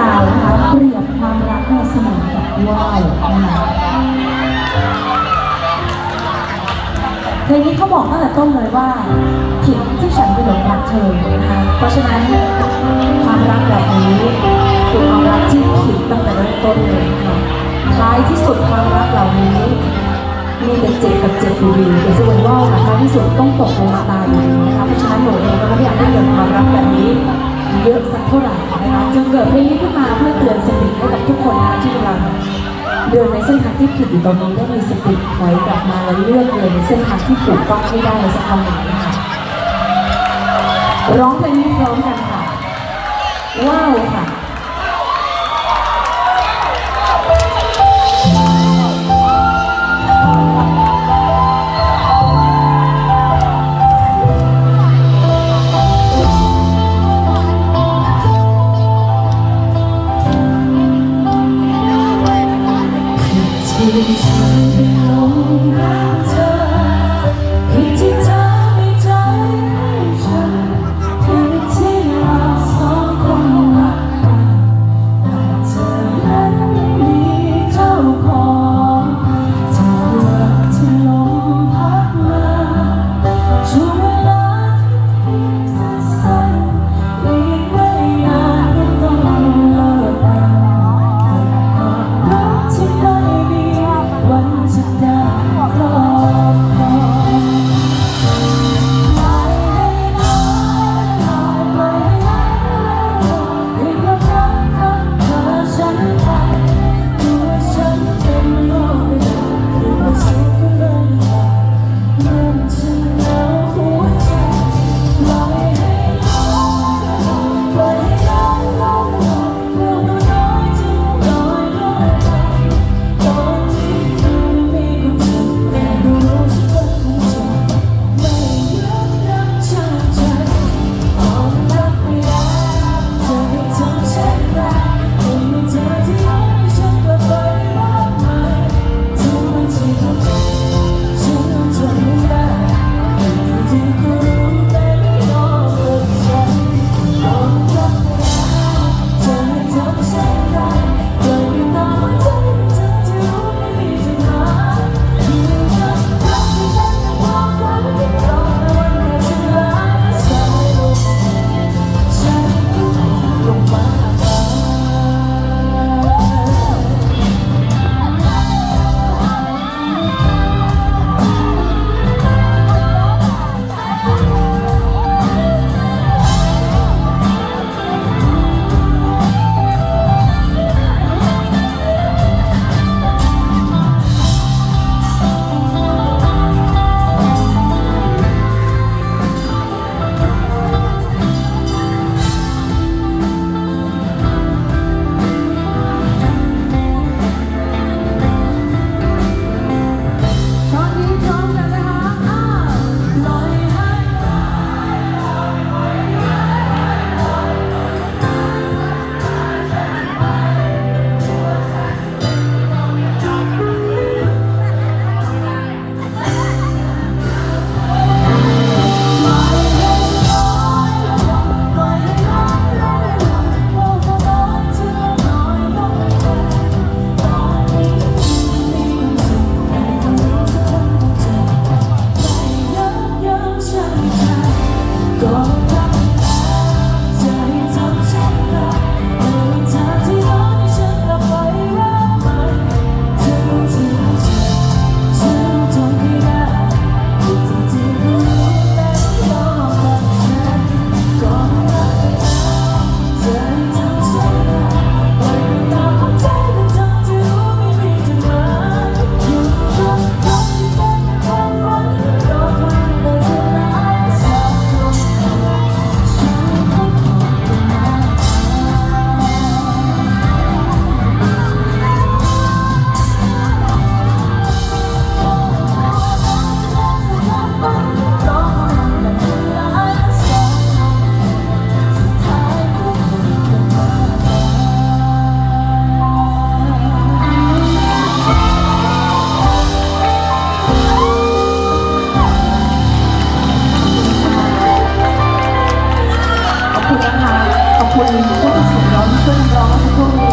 ราวนะคะเปรียบความรักเนี่ยเสมือนกับว่าวนะคะเพลงนี้เขาบอกตั้งแต่ต้นเลยว่าผิดที่ฉันไปหลงรักเธอนะคะเพราะฉะนั้นความรักแบบนี้คือความรักที่ผิดตั้งแต่เริ่มต้นเลยค่ะท้ายที่สุดความรักเหล่านี้มีแต่เจ็บกับเจ็บอยู่ดีแต่ส่วนว่าวค่ะท้ายที่สุดต้องตกลงมาตายอยู่ดีนะคะเพราะฉะนั้นหนูเองก็ไม่อยากให้เกิดความรักแบบนี้เยอะ เกิดเพลงนี้ขึ้นมาเพื่อเตือนสติให้กับทุกคนนะที่กำลังเดินในเส้นทางที่ผิดอยู่ตอนนี้ได้มีสติถอยกลับมาและเลือกเดินในเส้นทางที่ถูกต้องให้ได้ในสักครั้งหนึ่งนะคะร้องเพลงนี้พร้อมกันค่ะว้าวค่ะ 我也不行，然后就分不到，而。